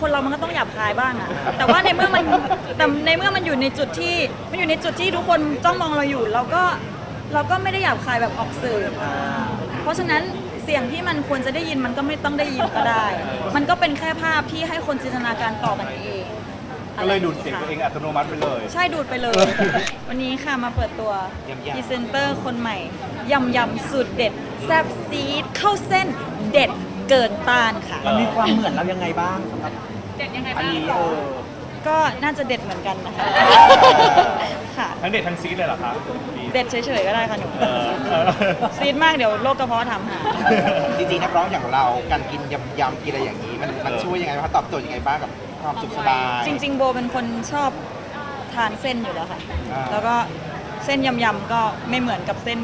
คนเรามันก็ต้องหยาบคายบ้างอะแต่ว่าในเมื่อมันแต่ในเมื่อมันอยู่ในจุดที่มันอยู่ในจุดที่ทุกคนจ้องมองเราอยู่ เราก็เราก็ไม่ได้หยาบคายแบบออกสื่อเพราะฉะนั้นเสียงที่มันควรจะได้ยินมันก็ไม่ต้องได้ยินก็ได้ มันก็เป็นแค่ภาพที่ให้คนจินตนาการต่อกันเองก็เลยดูดเสียงตัวเองอัตโนมัติไปเลย ใช่ดูดไปเลย วันนี้ค่ะมาเปิดตัวยำๆพรีเซนเตอร์คนใหม่ยำยำสูตรเด็ดแซ่บซีดเข้าเส้นเด็ดเกินต้านค่ะ มันมีความเหมือนเรายังไงบ้างสำหรับ เด็ดยังไงอันบ้างนี้เออก็น่าจะเด็ดเหมือนกันนะคะ ค่ะ ทั้งเด็ดทั้งซีดเลยเหรอครับเด็ดเฉยๆก็ได้ค่ะหนูเออเออ ซีดมากเดี๋ยวโรคกระเพาะทำหา จริงๆนักร้องอย่างเราการกินยำยำๆกินอะไรอย่างนี้ มันมันช่วยยังไงบ้างคะตอบโจทย์ยังไงบ้างกับความสุขสบาย จริง ๆ โบเป็นคนชอบทานเส้นอยู่แล้วค่ะ อ่า แล้วก็เส้นยำๆก็ไม่เหมือนกับเส้น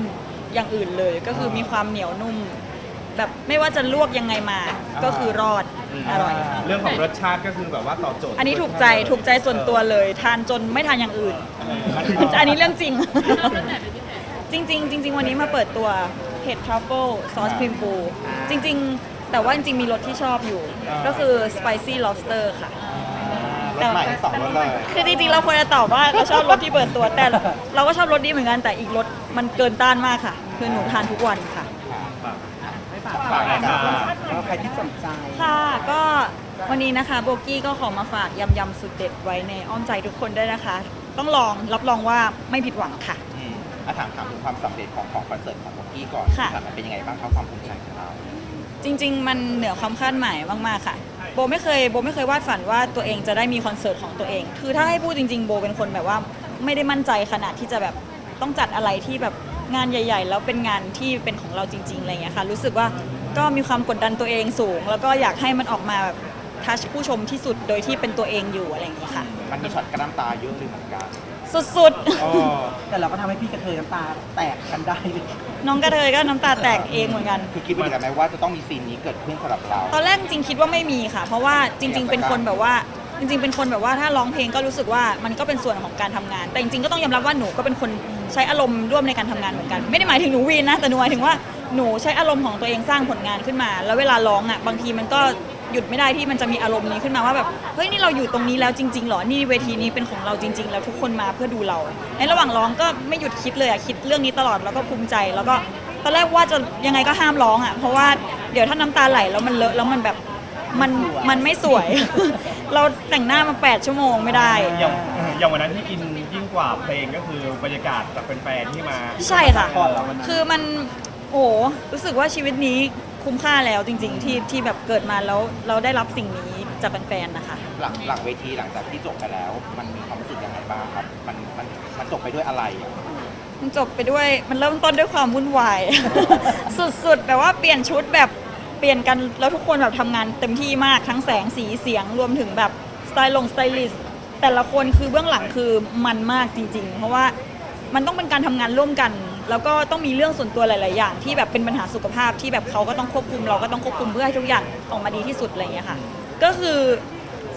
อย่างอื่นเลย ก็คือมีความเหนียวนุ่ม แบบไม่ว่าจะลวกยังไงมา ก็คือรอดอร่อย เรื่องของรสชาติก็คือแบบว่าตอบโจทย์อันนี้ถูกใจถูกใจส่วนตัวเลย ทานจนไม่ทานอย่างอื่นเอออันนี้เรื่องจริงชอบเรื่องไหนเป็นพิเศษจริงๆจริงๆวันนี้มาเปิดตัวเห็ดทรัฟเฟิลซอสครีมปูจริง ๆ แต่ว่าจริงๆมีรสที่ชอบอยู่ ก็คือ spicy lobster ค่ะรถใหม่ทั้งสองรถเลยคือจริงๆเราควรจะตอบว่าเราชอบรสที่เปิดตัวแต่เราก็ชอบรสนี้เหมือนกันแต่อีกรส มันเกินต้านมากค่ะ คือหนูทานทุกวันค่ะ ฝากหน่อยครับแล้วใครที่สนใจค่ะก็วันนี้นะคะโบกี้ก็ขอมาฝากยำยำสุดเด็ดไว้ในอ้อมใจทุกคนด้วยนะคะ ต้องลองรับรองว่าไม่ผิดหวังค่ะ อืมอะถามถามถึงความสำเร็จของของคอนเสิร์ตของโบกี้ก่อนค่ะ มันเป็นยังไงบ้างครับความภูมิใจของเรา จริง ๆ มันเหนือความคาดหมายมากๆค่ะ โบไม่เคยโบไม่เคยวาดฝันว่าตัวเองจะได้มีคอนเสิร์ตของตัวเอง คือถ้าให้พูดจริง ๆ โบเป็นคนแบบว่าไม่ได้มั่นใจขนาดที่จะแบบ ต้องจัดอะไรที่แบบงานใหญ่ ๆ แล้วเป็นงานที่เป็นของเราจริงๆอะไรเงี้ยค่ะ รู้สึกว่าก็มีความกดดันตัวเองสูง แล้วก็อยากให้มันออกมาแบบทัชผู้ชมที่สุดโดยที่เป็นตัวเองอยู่อะไรอย่างเงี้ยค่ะ มันมีช็อตกระน้ำตาเยอะเลยเหมือนกันสุดอ๋อแต่เราก็ทำให้พี่กระเทยน้ำตาแตกกันได้เลยๆ น้องกระเทยก็น้ำตาแตกเองเหมือนกัน คือคิดไว้เหมือนกันไหมว่าจะต้องมีซีนนี้เกิดขึ้นสำหรับเรา ตอนแรกจริงๆคิดว่าไม่มีค่ะ เพราะว่าจริง ๆ เป็นคนแบบว่า จริง ๆ เป็นคนแบบว่าถ้าร้องเพลงก็รู้สึกว่ามันก็เป็นส่วนของการทำงาน แต่จริงๆก็ต้องยอมรับว่าหนูก็เป็นคน ใช้อารมณ์ร่วมในการทำงานเหมือนกัน ไม่ได้หมายถึงหนูวีนนะแต่หนูหมายถึงว่าหนูใช้อารมณ์ของตัวเองสร้างผลงานขึ้นมา แล้วเวลาร้องอะบางทีมันก็หยุดไม่ได้ที่มันจะมีอารมณ์นี้ขึ้นมาว่าแบบเฮ้ยนี่เราอยู่ตรงนี้แล้วจริงๆเหรอนี่เวทีนี้เป็นของเราจริง ๆ แล้วทุกคนมาเพื่อดูเรา ในระหว่างร้องก็ไม่หยุดคิดเลยอะคิดเรื่องนี้ตลอดแล้วก็ภูมิใจ แล้วก็ตอนแรกว่าจะยังไงก็ห้ามร้องอะเพราะว่าเดี๋ยวถ้าน้ำตาไหลแล้วมันเลอะแล้วมันแบบมันมันไม่สวย เราแต่งหน้ามา 8 ชั่วโมงไม่ได้ อย่างอย่างวันนั้นที่อิน กว่าเพลงก็คือบรรยากาศจากแฟนๆที่มาใช่ค่ะ ก่อนเราวันนั้นคือมันโอ้โหรู้สึกว่าชีวิตนี้คุ้มค่าแล้วจริง ๆ ที่ที่แบบเกิดมาแล้วเราได้รับสิ่งนี้จากแฟนๆนะคะ หลังหลังเวทีหลังจากที่จบไปแล้ว มันมีความรู้สึกยังไงบ้างครับ มันมันมันจบไปด้วยอะไรมันจบไปด้วยมันเริ่มต้นด้วยความวุ่นวาย สุดๆ แบบว่าเปลี่ยนชุดแบบเปลี่ยนกันแล้วทุกคนแบบทำงานเต็มที่มากทั้งแสงสีเสียงรวมถึงแบบสไตล์ลงสไตลิสต์ แต่ละคนคือเบื้องหลังคือมันมากจริง ๆ เพราะว่ามันต้องเป็นการทำงานร่วมกัน แล้วก็ต้องมีเรื่องส่วนตัวหลาย ๆ อย่าง ที่แบบเป็นปัญหาสุขภาพที่แบบเขาก็ต้องควบคุมเราก็ต้องควบคุมเพื่อให้ทุกอย่างออกมาดีที่สุดอะไรอย่างเงี้ยค่ะ ก็คือ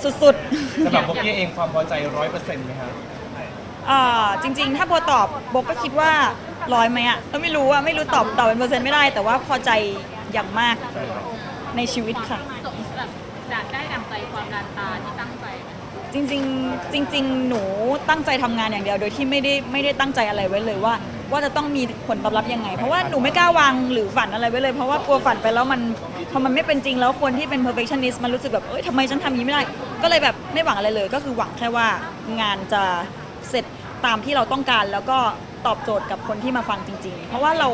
สุดๆ สำหรับโบกี้เองความพอใจร้อยเปอร์เซ็นต์ไหมครับอ่าจริงๆ ถ้าโบตอบโบก็คิดว่าร้อยไหมอะก็ไม่รู้อะไม่รู้ตอบตอบเป็นเปอร์เซ็นต์ไม่ได้ แต่ว่าพอใจอย่างมากในชีวิตค่ะ จริงๆจริง ๆ หนูตั้งใจทำงานอย่างเดียว โดยที่ไม่ได้ไม่ได้ตั้งใจอะไรไว้เลยว่า ว่าจะต้องมีผลตอบรับยังไง เพราะว่าหนูไม่กล้าวางหรือฝันอะไรไว้เลย เพราะว่ากลัวฝันไปแล้วมันพอมันไม่เป็นจริงแล้วคนที่เป็น perfectionist มันรู้สึกแบบเอ้ยทำไมฉันทำอย่างนี้ไม่ได้ ก็เลยแบบไม่หวังอะไรเลย ก็คือหวังแค่ว่างานจะเสร็จตามที่เราต้องการแล้วก็ตอบโจทย์กับคนที่มาฟังจริง ๆ เพราะว่าเรา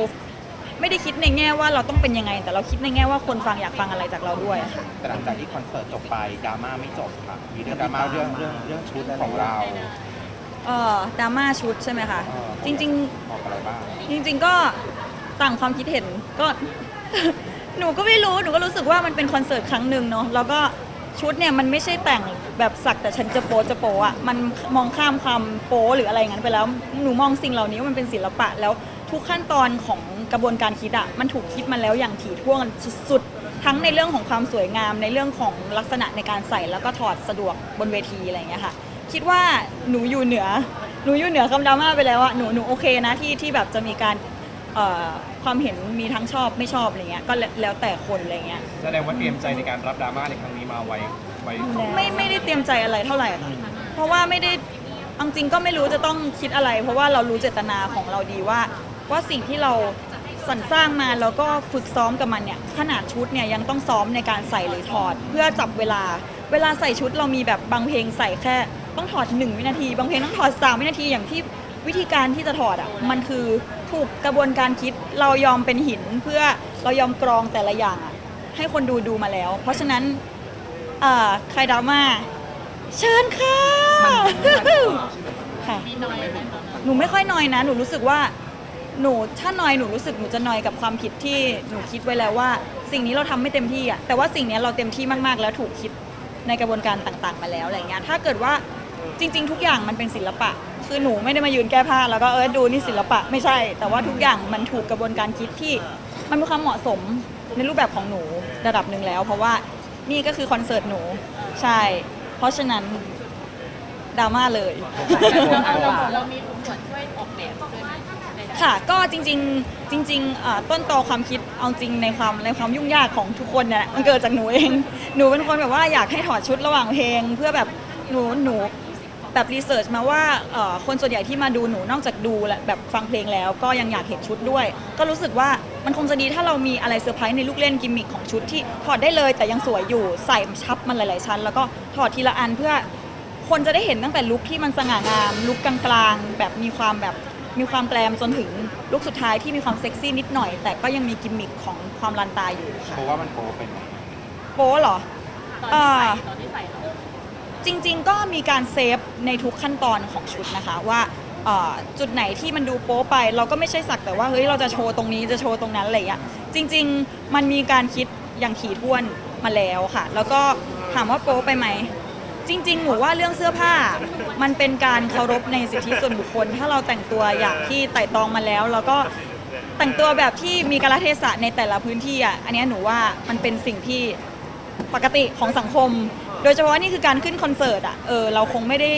ไม่ได้คิดในแง่ว่าเราต้องเป็นยังไง แต่เราคิดในแง่ว่าคนฟังอยากฟังอะไรจากเราด้วยค่ะ แต่หลังจากที่คอนเสิร์ตจบไปดราม่าไม่จบค่ะมีเรื่องดราม่าเรื่องเรื่องเรื่องชุดของเราเอ่อดราม่าชุดใช่ไหมคะเออจริง ๆบอกอะไรบ้างจริง ๆ ก็ต่างความคิดเห็นก็ หนูก็ไม่รู้หนูก็รู้สึกว่ามันเป็นคอนเสิร์ตครั้งหนึ่งเนาะแล้วก็ชุดเนี่ยมันไม่ใช่แต่งแบบสักแต่ฉันจะโป๊จะโป๊อะมันมองข้ามความโป๊หรืออะไรอย่างนั้นไปแล้วหนูมองสิ่งเหล่านี้ว่ามันเป็นศิลปะแล้ว ทุกขั้นตอนของกระบวนการคิดอะมันถูกคิดมาแล้วอย่างถี่ถ้วนสุดๆ ทั้งในเรื่องของความสวยงาม ในเรื่องของลักษณะในการใส่แล้วก็ถอดสะดวกบนเวทีอะไรอย่างเงี้ยค่ะ คิดว่าหนูอยู่เหนือหนูอยู่เหนือคำดราม่าไปแล้วอะหนูหนูโอเคนะที่ที่แบบจะมีการเอ่อความเห็นมีทั้งชอบไม่ชอบอะไรเงี้ยก็แล้วแล้วแต่คนอะไรเงี้ย แสดงว่าเตรียมใจในการรับดราม่าในครั้งนี้มาไว้ไว้ไม่ไม่ได้เตรียมใจอะไรเท่าไหร่ค่ะ เพราะว่าไม่ได้เอาจริงก็ไม่รู้จะต้องคิดอะไร เพราะว่าเรารู้เจตนาของเราดีว่า ว่าสิ่งที่เราสรรสร้างมาแล้วก็ฝึกซ้อมกับมันเนี่ยขนาดชุดเนี่ยยังต้องซ้อมในการใส่หรือถอด เพื่อจับเวลา เวลาใส่ชุดเรามีแบบบางเพลงใส่แค่ต้องถอด 1 วินาที บางเพลงต้องถอด 3 วินาทีอย่างที่วิธีการที่จะถอดอะมันคือถูกกระบวนการคิดเรายอมเป็นหินเพื่อเรายอมกรองแต่ละอย่างอะให้คนดูดูมาแล้ว เพราะฉะนั้นเอ่อใครดราม่าเชิญค่ะค่ะมีน้อยไหมตอนนั้นหนูไม่ค่อยนอยนะ หนูรู้สึกว่า หนูถ้านอยหนูรู้สึกหนูจะนอยกับความผิดที่หนูคิดไว้แล้วว่า สิ่งนี้เราทำไม่เต็มที่อะแต่ว่าสิ่งเนี้ยเราเต็มที่มากๆ แล้วถูกคิดในกระบวนการต่างๆมาแล้วอะไรเงี้ยถ้าเกิดว่าจริง ๆ ทุกอย่างมันเป็นศิลปะ คือหนูไม่ได้มายืนแก้ผ้าแล้วก็เออดูนี่ศิลปะไม่ใช่ แต่ว่าทุกอย่างมันถูกกระบวนการคิดที่มันมีความเหมาะสมในรูปแบบของหนูระดับหนึ่งแล้ว เพราะว่านี่ก็คือคอนเสิร์ตหนูใช่ เพราะฉะนั้นดราม่าเลย เราเรามีส่วนช่วยออก ค่ะ ก็จริงๆจริงๆเอ่อต้นตอความคิดเอาจริงในความในความยุ่งยากของทุกคนเนี่ยมันเกิดจากหนูเอง หนูเป็นคนแบบว่าอยากให้ถอดชุดระหว่างเพลง เพื่อแบบหนูหนูแบบรีเสิร์ชมาว่าเอ่อคนส่วนใหญ่ที่มาดูหนูนอกจากดูและแบบฟังเพลงแล้ว ก็ยังอยากเห็นชุดด้วย ก็รู้สึกว่ามันคงจะดีถ้าเรามีอะไรเซอร์ไพรส์ในลูกเล่นกิมมิคของชุดที่ถอดได้เลยแต่ยังสวยอยู่ใส่ชับมันหลาย ๆ ชั้น แล้วก็ถอดทีละอันเพื่อ คนจะได้เห็นตั้งแต่ลุคที่มันสง่างามลุคกลางๆ แบบมีความแบบ มีความแกลมจนถึงลุคสุดท้ายที่มีความเซ็กซี่นิดหน่อย แต่ก็ยังมีกิมมิคของความลันตาอยู่ค่ะเพราะว่ามันโปเป็นไงโป๊เหรอตอนที่ใส่ตอนที่ใส่เราจริง ๆ ก็มีการเซฟในทุกขั้นตอนของชุดนะคะว่าเอ่อจุดไหนที่มันดูโป๊ไป เราก็ไม่ใช่สักแต่ว่าเฮ้ยเราจะโชว์ตรงนี้จะโชว์ตรงนั้นอะไรอย่างเงี้ยจริง ๆ มันมีการคิดอย่างถี่ถ้วนมาแล้วค่ะ แล้วก็ถามว่าโป๊ไปไหม จริง ๆ หนูว่าเรื่องเสื้อผ้า มันเป็นการเคารพในสิทธิส่วนบุคคล ถ้าเราแต่งตัวอย่างที่ไต่ตองมาแล้ว แล้วก็แต่งตัวแบบที่มีกาลเทศะในแต่ละพื้นที่อะอันเนี้ยหนูว่ามันเป็นสิ่งที่ปกติของสังคม โดยเฉพาะนี่คือการขึ้นคอนเสิร์ตอะเออเราคงไม่ได้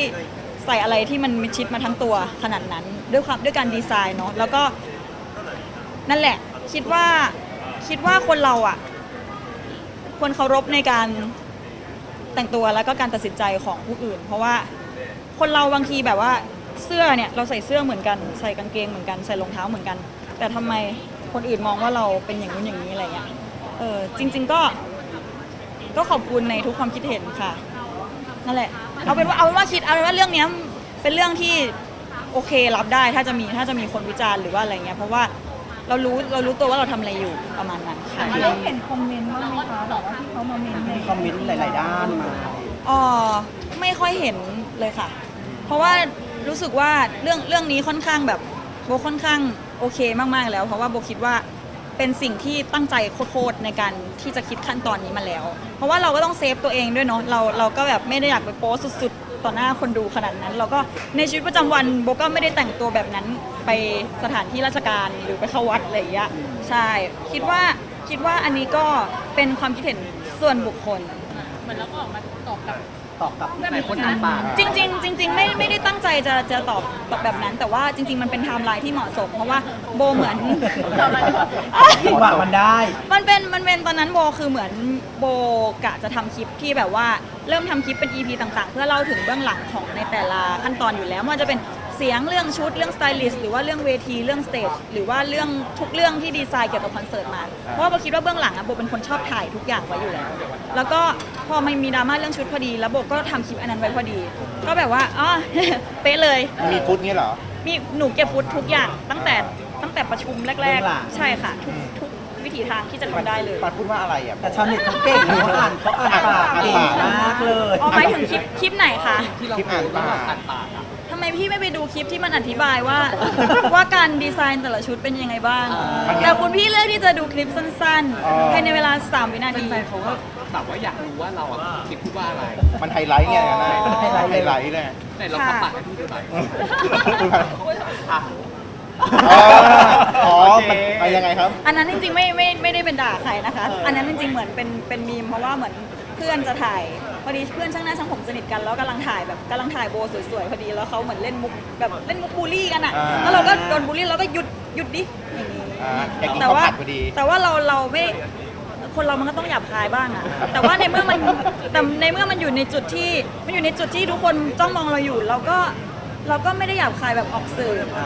ใส่อะไรที่มันมิดชิดมาทั้งตัวขนาดนั้น ด้วยความด้วยการดีไซน์เนาะแล้วก็นั่นแหละคิดว่าคิดว่าคนเราอะควรเคารพในการ แต่งตัวแล้วก็การตัดสินใจของผู้อื่น เพราะว่าคนเราบางทีแบบว่าเสื้อเนี่ยเราใส่เสื้อเหมือนกันใส่กางเกงเหมือนกันใส่รองเท้าเหมือนกัน แต่ทำไมคนอื่นมองว่าเราเป็นอย่างนู้นอย่างนี้อะไรเงี้ยเออจริง ๆก็ ก็ขอบคุณในทุกความคิดเห็นค่ะนั่นแหละเอาเป็นว่าเอาเป็นว่าคิดเอาเป็นว่าเรื่องเนี้ยเป็นเรื่องที่โอเครับได้ถ้าจะมีถ้าจะมีคนวิจารณ์หรือว่าอะไรเงี้ยเพราะว่า เรารู้เรารู้ตัวว่าเราทำอะไรอยู่ประมาณนั้นค่ะเราเห็นคอมเมนต์บ้างไหมคะแบบว่าที่เขามาเมนต์ในมีคอมเมนต์หลาย ๆ ด้านมาอ๋อไม่ค่อยเห็นเลยค่ะ เพราะว่ารู้สึกว่าเรื่องเรื่องนี้ค่อนข้างแบบโบค่อนข้างโอเคมาก ๆ แล้ว เพราะว่าโบคิดว่าเป็นสิ่งที่ตั้งใจโคตรๆในการที่จะคิดขั้นตอนนี้มาแล้ว เพราะว่าเราก็ต้องเซฟตัวเองด้วยเนาะเราเราก็แบบไม่ได้อยากไปโพสต์สุดๆ ต่อหน้าคนดูขนาดนั้นเราก็ในชีวิตประจำวันโบก็ไม่ได้แต่งตัวแบบนั้นไปสถานที่ราชการหรือไปเข้าวัดอะไรอย่างเงี้ยใช่คิดว่าคิดว่าอันนี้ก็เป็นความคิดเห็นส่วนบุคคล เหมือนเราก็ออกมาตอบกับ ตอบกับหลายคนอ่านปากจริงๆจริงๆไม่ไม่ได้ตั้งใจจะจะตอบตอบแบบนั้น แต่ว่าจริง ๆ มันเป็นไทม์ไลน์ที่เหมาะสม เพราะว่าโบเหมือนจังหวะมันได้ มันเป็นมันเป็นตอนนั้นโบคือเหมือนโบกะจะทำคลิปที่แบบว่า เริ่มทำคลิปเป็น EP ต่างๆ เพื่อเล่าถึงเบื้องหลังของในแต่ละขั้นตอนอยู่แล้วไมันจะเป็นเสียงเรื่องชุดเรื่องสไตลิสต์หรือว่าเรื่องเวทีเรื่องสเตจหรือว่าเรื่องทุกเรื่องที่ดีไซน์เกี่ยวกับคอนเสิร์ตมา เพราะว่าโบคิดว่าเบื้องหลังอะโบเป็นคนชอบถ่ายทุกอย่างไว้อยู่แล้ว แล้วก็พอมันมีดราม่าเรื่องชุดพอดี แล้วโบก็ทำคลิปอันนั้นไว้พอดี ก็แบบว่าอ๋อเป๊ะเลยมีฟุตนี้เหรอมีหนูเก็บฟุตทุกอย่างตั้งแต่ตั้งแต่ประชุมแรเบื้กองหลังๆใช่ค่ะทุกทุก วิถีทางที่จะทำได้เลยปัดพูดว่าอะไรอะแต่ชาวเน็ตเขาเก่งเขาอ่านเขาอ่านปากเก่งมากเลยอ๋อหมายถึงคลิปคลิปไหนคะคลิปอ่านปากทำไมพี่ไม่ไปดูคลิปที่มันอธิบายว่า ว่าการดีไซน์แต่ละชุดเป็นยังไงบ้าง แต่คุณพี่เลือกที่จะดูคลิปสั้นๆภายในเวลา 3 วินาทีเขาก็แบบว่าอยากรู้ว่าเราอะคิดพูดว่าอะไร มันไฮไลท์ไงนะไฮไลท์ไฮไลท์เลยไหนเราค่ะทำปากให้พี่ดูหน่อย อ๋อโอเคมันไปยังไงครับ อันนั้นจริงๆไม่ไม่ไม่ได้เป็นด่าใครนะคะ อันนั้นจริงๆเหมือนเป็นเป็นมีมเพราะว่าเหมือนเพื่อนจะถ่ายพอดีเพื่อนช่างหน้าช่างผมสนิทกันแล้วกำลังถ่ายแบบกำลังถ่ายโบสวยๆพอดีแล้วเขาเหมือนเล่นมุกแบบเล่นมุกบูลลี่กันอะอ่า แล้วเราก็โดนบูลลี่เราก็หยุดหยุดดิอย่างนี้ อ่อ่าอยากกินแต่ข้าวว่าผัดพอดี แต่ว่าเราเราไม่คนเรามันก็ต้องหยาบคายบ้างอะแต่ว่าในเมื่อมันแต่ในเมื่อมันอยู่ในจุดที่มันอยู่ในจุดที่ทุกคนจ้องมองเราอยู่ เราก็เราก็ไม่ได้หยาบคายแบบออกสื่ออ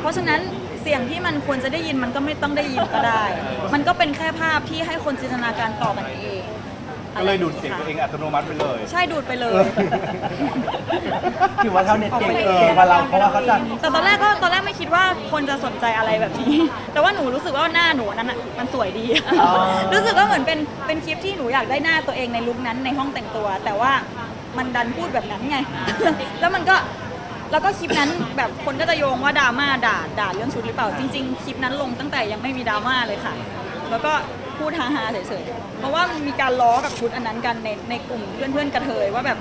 เพราะฉะนั้นเสียงที่มันควรจะได้ยินมันก็ไม่ต้องได้ยินก็ได้ มันก็เป็นแค่ภาพที่ให้คนจินตนาการต่อกันเองก็เลยดูดเสียงตัวเองอัตโนมัติไปเลย ใช่ดูดไปเลย ถือว่าเท่าเน็ตเก่งเก่งกว่าเราเพราะว่าเขาจะแต่ตอนแรกก็ตอนแรกไม่คิดว่าคนจะสนใจอะไรแบบนี้ แต่ว่าหนูรู้สึกว่าหน้าหนูนั้นอะมันสวยดีอ๋อรู้สึกว่าเหมือนเป็นเป็นคลิปที่หนูอยากได้หน้าตัวเองในลุคนั้นในห้องแต่งตัว แต่ว่ามันดันพูดแบบนั้นไง แล้วมันก็ แล้วก็คลิปนั้นแบบคนก็จะโยงว่าดราม่าด่าด่าเรื่องชุดหรือเปล่า จริง ๆ คลิปนั้นลงตั้งแต่ยังไม่มีดราม่าเลยค่ะ แล้วก็พูดฮาๆเฉยๆ เพราะว่ามันมีการล้อกับชุดอันนั้นกันในในกลุ่มเพื่อนๆกระเทยว่าแบบ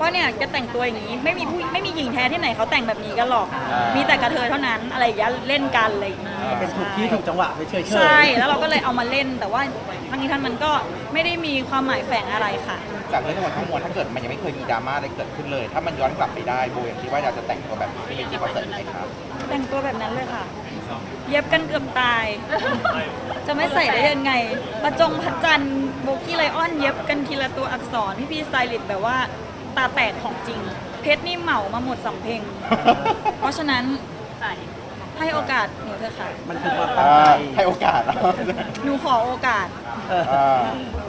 ว่าเนี่ยแกแต่งตัวอย่างนี้ไม่มีผู้ไม่มีหญิงแท้ที่ไหนเขาแต่งแบบนี้กันหรอก มีแต่กระเทยเท่านั้นอะไรอย่างเงี้ยเล่นกันอะไรอย่างงี้เป็นถูกที่ถูกจังหวะไปเฉยๆใช่แล้วเราก็เลยเอามาเล่นแต่ว่าทั้งนี้ทั้งมันก็ไม่ได้มีความหมายแฝงอะไรค่ะ จากเรื่องทั้งหมดทั้งมวลถ้าเกิดมันยังไม่เคยมีดราม่าอะไรเกิดขึ้นเลย ถ้ามันย้อนกลับไปได้โบยังคิดว่าอยากจะแต่งตัวแบบที่เมจิคอนเสิร์ตไหมครับแต่งตัวแบบนั้นเลยค่ะ เย็บกันเกือบตาย จะไม่ใส่ได้ยังไง ประจงพัดจันทร์โบกี้ไลออน เย็บกันทีละตัวอักษรพี่พี่ๆสไตลิสต์แบบว่า ตาแตกของจริง เพชรนี่เหมามาหมดสำเพ็งเพราะฉะนั้นใส่ให้โอกาสหนูเถอะค่ะ มันคือความตั้งอ่าใจให้โอกาส หนูขอโอกาส เอออ่า